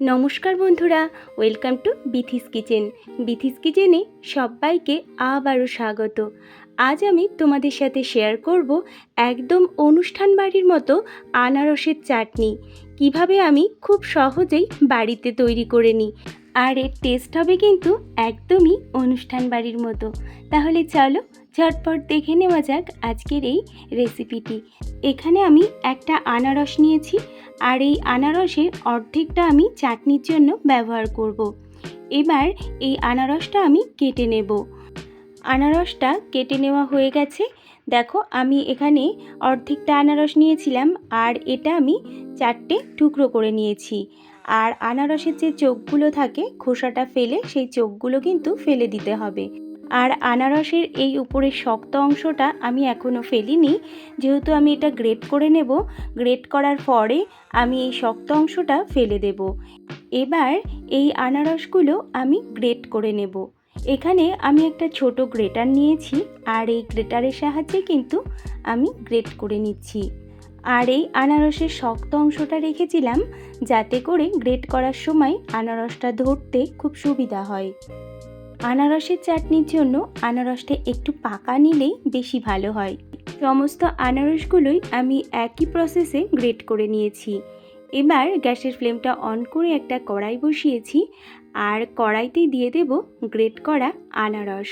নমস্কার বন্ধুরা, welcome to Bithi's kitchen. Bithi's কিচেনে সবাইকে আবারও স্বাগত। আজ আমি তোমাদের সাথে শেয়ার করব একদম অনুষ্ঠান বাড়ির মতো আনারসের চাটনি। কীভাবে আমি খুব সহজেই বাড়িতে তৈরি করে নিই আর এর টেস্ট হবে কিন্তু একদমই অনুষ্ঠান বাড়ির মতো। তাহলে চলো, ঝটপট দেখে নেওয়া যাক আজকের এই রেসিপিটি এখানে আমি একটা আনারস নিয়েছি, আর এই আনারসের অর্ধেকটা আমি চাটনির জন্য ব্যবহার করব। এবার এই আনারসটা আমি কেটে নেব। আনারসটা কেটে নেওয়া হয়ে গেছে। দেখো, আমি এখানে অর্ধেকটা আনারস নিয়েছিলাম, আর এটা আমি চারটে টুকরো করে নিয়েছি। আর আনারসের যে চোখগুলো থাকে, খোসাটা ফেলে সেই চোখগুলো কিন্তু ফেলে দিতে হবে। আর আনারসের এই উপরের শক্ত অংশটা আমি এখনও ফেলিনি। যেহেতু আমি এটা গ্রেট করে নেব, গ্রেট করার পরে আমি এই শক্ত অংশটা ফেলে দেব। এবার এই আনারসগুলো আমি গ্রেট করে নেব। এখানে আমি একটা ছোট গ্রেটার নিয়েছি, আর এই গ্রেটারের সাহায্যে কিন্তু আমি গ্রেট করে নিচ্ছি। আর এই আনারসের শক্ত অংশটা রেখেছিলাম যাতে করে গ্রেট করার সময় আনারসটা ধরতে খুব সুবিধা হয়। আনারসের চাটনির জন্য আনারসটা একটু পাকা নিলেই বেশি ভালো হয়। সমস্ত আনারসগুলোই আমি একই প্রসেসে গ্রেট করে নিয়েছি। এবার গ্যাসের ফ্লেমটা অন করে একটা কড়াই বসিয়েছি আর কড়াইতে দিয়ে দেব গ্রেট করা আনারস।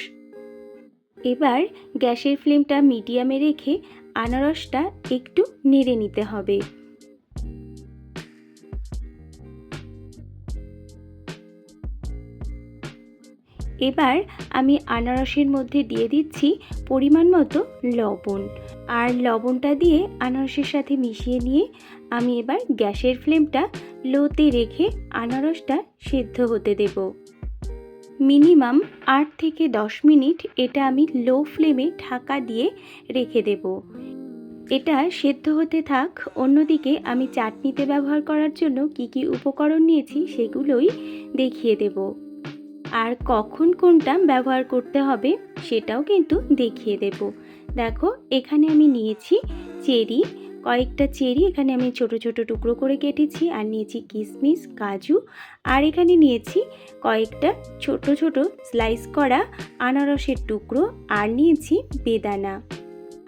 এবার গ্যাসের ফ্লেমটা মিডিয়ামে রেখে আনারসটা একটু নেড়ে নিতে হবে। এবার আমি আনারসের মধ্যে দিয়ে দিচ্ছি পরিমাণ মতো লবণ। আর লবণটা দিয়ে আনারসের সাথে মিশিয়ে নিয়ে আমি এবার গ্যাসের ফ্লেমটা লোতে রেখে আনারসটা সেদ্ধ হতে দেব। মিনিমাম আট থেকে দশ মিনিট এটা আমি লো ফ্লেমে ঢাকা দিয়ে রেখে দেব। এটা সেদ্ধ হতে থাক। অন্যদিকে আমি চাটনিতে ব্যবহার করার জন্য কি কি উপকরণ নিয়েছি সেগুলোই দেখিয়ে দেবো। আর কখন কোনটা ব্যবহার করতে হবে সেটাও কিন্তু দেখিয়ে দেব। দেখো, এখানে আমি নিয়েছি চেরি কয়েকটা চেরি এখানে আমি ছোট ছোট টুকরো করে কেটেছি, আর নিয়েছি কিশমিশ কাজু, আর এখানে নিয়েছি কয়েকটা ছোট ছোট স্লাইস করা আনারসের টুকরো, আর নিয়েছি বেদানা।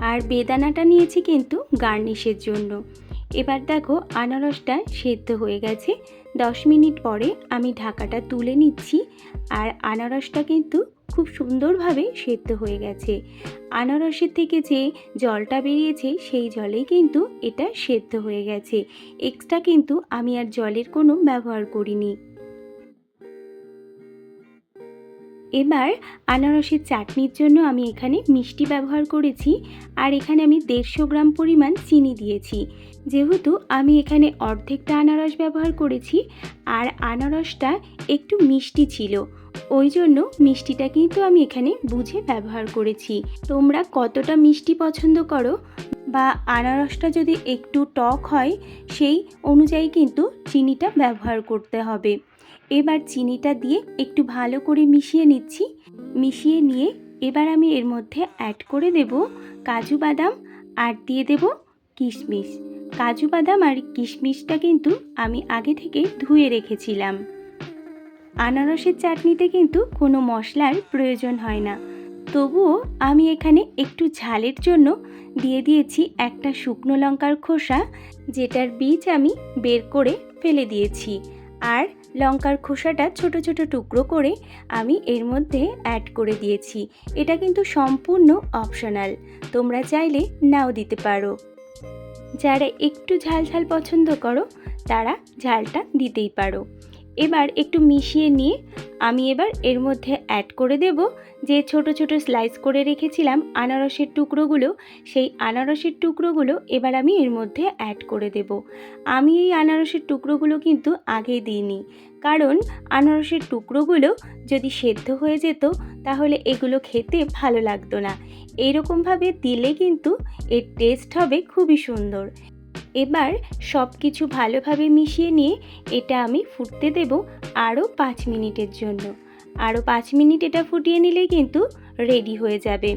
আর বেদানাটা নিয়েছি কিন্তু গার্নিশের জন্য। এবার দেখো আনারসটা সেদ্ধ হয়ে গেছে। দশ মিনিট পরে আমি ঢাকাটা তুলে নিচ্ছি, আর আনারসটা কিন্তু খুব সুন্দরভাবে সেদ্ধ হয়ে গেছে। আনারসের থেকে যে জলটা বেরিয়েছে, সেই জলেই কিন্তু এটা সেদ্ধ হয়ে গেছে। এক্সট্রা কিন্তু আমি আর জলের কোনো ব্যবহার করিনি। এবার আনারসের চাটনির জন্য আমি এখানে মিষ্টি ব্যবহার করেছি আর এখানে আমি দেড়শো গ্রাম পরিমাণ চিনি দিয়েছি। যেহেতু আমি এখানে অর্ধেকটা আনারস ব্যবহার করেছি আর আনারসটা একটু মিষ্টি ছিল, ওই জন্য মিষ্টিটা কিন্তু আমি এখানে বুঝে ব্যবহার করেছি। তোমরা কতটা মিষ্টি পছন্দ করো বা আনারসটা যদি একটু টক হয়, সেই অনুযায়ী কিন্তু চিনিটা ব্যবহার করতে হবে। এবার চিনিটা দিয়ে একটু ভালো করে মিশিয়ে নিচ্ছি। মিশিয়ে নিয়ে এবার আমি এর মধ্যে অ্যাড করে দেব কাজু বাদাম আর দিয়ে দেব কিশমিশ। কাজু বাদাম আর কিশমিশটা কিন্তু আমি আগে থেকে ধুয়ে রেখেছিলাম। আনারসের চাটনিতে কিন্তু কোনো মশলার প্রয়োজন হয় না। তবুও আমি এখানে একটু ঝালের জন্য দিয়ে দিয়েছি একটা শুকনো লঙ্কার খোসা, যেটার বীজ আমি বের করে ফেলে দিয়েছি। আর লঙ্কার খোসাটা ছোট ছোট টুকরো করে আমি এর মধ্যে অ্যাড করে দিয়েছি। এটা কিন্তু সম্পূর্ণ অপশনাল তোমরা চাইলে নাও দিতে পারো। যারা একটু ঝাল ঝাল পছন্দ করো, তারা ঝালটা দিতেই পারো। এবার একটু মিশিয়ে নিয়ে আমি এবার এর মধ্যে অ্যাড করে দেব যে ছোট ছোট স্লাইস করে রেখেছিলাম আনারসের টুকরোগুলো, সেই আনারসের টুকরোগুলো এবার আমি এর মধ্যে অ্যাড করে দেব। আমি এই আনারসের টুকরোগুলো কিন্তু আগে দিইনি, কারণ আনারসের টুকরোগুলো যদি সেদ্ধ হয়ে যেত তাহলে এগুলো খেতে ভালো লাগতো না। এইরকমভাবে দিলে কিন্তু এর টেস্ট হবে খুবই সুন্দর। এবার সব কিছু ভালোভাবে মিশিয়ে নিয়ে এটা আমি ফুটতে দেব আরও পাঁচ মিনিটের জন্য। আরও পাঁচ মিনিট এটা ফুটিয়ে নিলে কিন্তু রেডি হয়ে যাবে।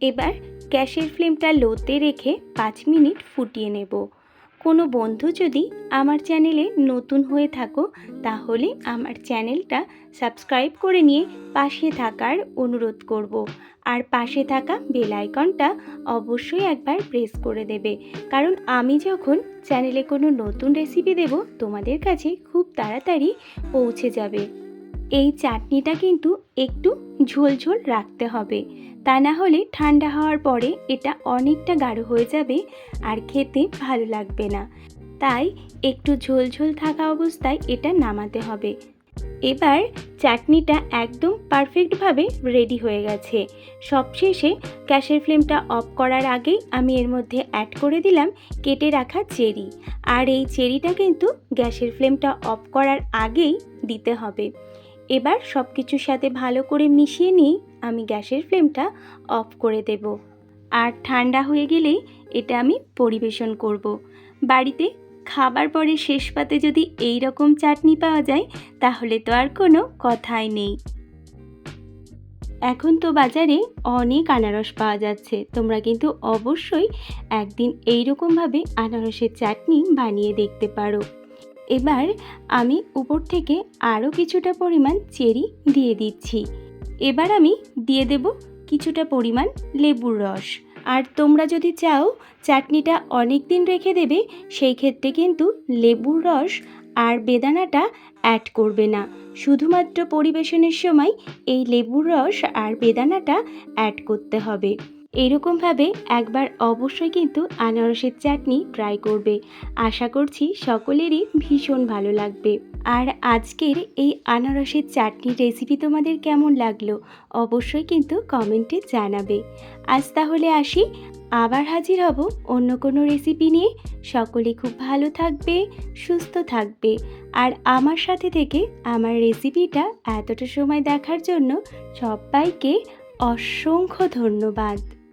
এবার গ্যাসের ফ্লেমটা লোতে রেখে পাঁচ মিনিট ফুটিয়ে নেব। কোনো বন্ধু যদি আমার চ্যানেলে নতুন হয়ে থাকো, তাহলে আমার চ্যানেলটা সাবস্ক্রাইব করে নিয়ে পাশে থাকার অনুরোধ করব। আর পাশে থাকা বেল আইকনটা অবশ্যই একবার প্রেস করে দেবে। কারণ আমি যখন চ্যানেলে কোনো নতুন রেসিপি দেব, তোমাদের কাছে খুব তাড়াতাড়ি পৌঁছে যাবে। এই চাটনিটা কিন্তু একটু ঝোলঝোল রাখতে হবে। তা না হলে ঠান্ডা হওয়ার পরে এটা অনেকটা গাঢ় হয়ে যাবে আর খেতে ভালো লাগবে না। তাই একটু ঝোলঝোল থাকা অবস্থায় এটা নামাতে হবে। এবার চাটনিটা একদম পারফেক্টভাবে রেডি হয়ে গেছে। সবশেষে গ্যাসের ফ্লেমটা অফ করার আগেই আমি এর মধ্যে অ্যাড করে দিলাম কেটে রাখা চেরি। আর এই চেরিটা কিন্তু গ্যাসের ফ্লেমটা অফ করার আগেই দিতে হবে। এবার সব কিছুর সাথে ভালো করে মিশিয়ে নিয়ে আমি গ্যাসের ফ্লেমটা অফ করে দেব। আর ঠান্ডা হয়ে গেলেই এটা আমি পরিবেশন করব। বাড়িতে খাবার পরে শেষ পাতে যদি এই রকম চাটনি পাওয়া যায়, তাহলে তো আর কোনো কথাই নেই। এখন তো বাজারে অনেক আনারস পাওয়া যাচ্ছে। তোমরা কিন্তু অবশ্যই একদিন এই রকমভাবে আনারসের চাটনি বানিয়ে দেখতে পারো। এবার আমি উপর থেকে আরও কিছুটা পরিমাণ চেরি দিয়ে দিচ্ছি। এবার আমি দিয়ে দেব কিছুটা পরিমাণ লেবুর রস। আর তোমরা যদি চাও চাটনিটা অনেক দিন রেখে দেবে, সেই ক্ষেত্রে কিন্তু লেবুর রস আর বেদানাটা অ্যাড করবে না। শুধুমাত্র পরিবেশনের সময় এই লেবুর রস আর বেদানাটা অ্যাড করতে হবে। এরকমভাবে একবার অবশ্যই কিন্তু আনারসের চাটনি ট্রাই করবে। আশা করছি সকলেরই ভীষণ ভালো লাগবে। আর আজকের এই আনারসের চাটনির রেসিপি তোমাদের কেমন লাগল অবশ্যই কিন্তু কমেন্টে জানাবে। আজ তাহলে আসি, আবার হাজির হব অন্য কোনো রেসিপি নিয়ে। সকলে খুব ভালো থাকবে, সুস্থ থাকবে। আর আমার সাথে থেকে আমার রেসিপিটা এতটা সময় দেখার জন্য সবাইকে অসংখ্য ধন্যবাদ।